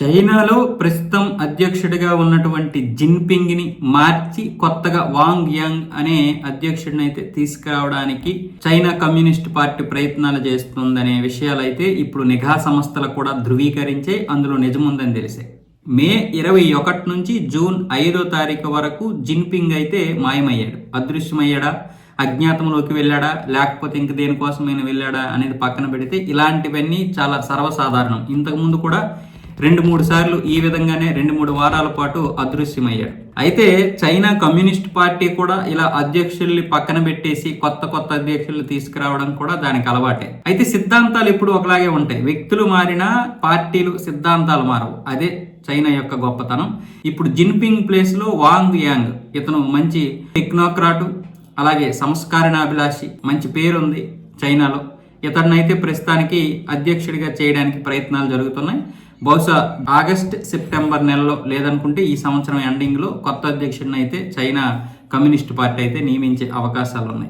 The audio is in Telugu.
చైనాలో ప్రస్తుతం అధ్యక్షుడిగా ఉన్నటువంటి జిన్పింగ్ని మార్చి కొత్తగా వాంగ్ యాంగ్ అనే అధ్యక్షుడిని అయితే తీసుకురావడానికి చైనా కమ్యూనిస్ట్ పార్టీ ప్రయత్నాలు చేస్తుందనే విషయాలు అయితే ఇప్పుడు నిఘా సంస్థలు కూడా ధృవీకరించే అందులో నిజముందని తెలిసే మే ఇరవై ఒకటి నుంచి జూన్ ఐదో తారీఖు వరకు జిన్పింగ్ అయితే మాయమయ్యాడు. అదృశ్యమయ్యాడా? అజ్ఞాతంలోకి వెళ్ళాడా? లేకపోతే ఇంక దేనికోసమైనా వెళ్ళాడా అనేది పక్కన పెడితే ఇలాంటివన్నీ చాలా సర్వసాధారణం. ఇంతకుముందు కూడా రెండు మూడు సార్లు ఈ విధంగానే రెండు మూడు వారాల పాటు అదృశ్యమయ్యాడు. అయితే చైనా కమ్యూనిస్ట్ పార్టీ కూడా ఇలా అధ్యక్షుల్ని పక్కన పెట్టేసి కొత్త కొత్త అధ్యక్షుల్ని తీసుకురావడం కూడా దానికి అలవాటే. అయితే సిద్ధాంతాలు ఇప్పుడు ఒకలాగే ఉంటాయి. వ్యక్తులు మారినా పార్టీలు సిద్ధాంతాలు మారవు. అదే చైనా యొక్క గొప్పతనం. ఇప్పుడు జిన్పింగ్ ప్లేస్లో వాంగ్ యాంగ్ ఇతను మంచి టెక్నోక్రాటు అలాగే సంస్కరణాభిలాషి మంచి పేరుంది చైనాలో. ఇతన్నైతే ప్రస్తుతానికి అధ్యక్షుడిగా చేయడానికి ప్రయత్నాలు జరుగుతున్నాయి. బహుశా ఆగస్ట్ సెప్టెంబర్ నెలలో లేదనుకుంటే ఈ సంవత్సరం ఎండింగ్లో కొత్త అధ్యక్షుడిని అయితే చైనా కమ్యూనిస్ట్ పార్టీ అయితే నియమించే అవకాశాలు ఉన్నాయి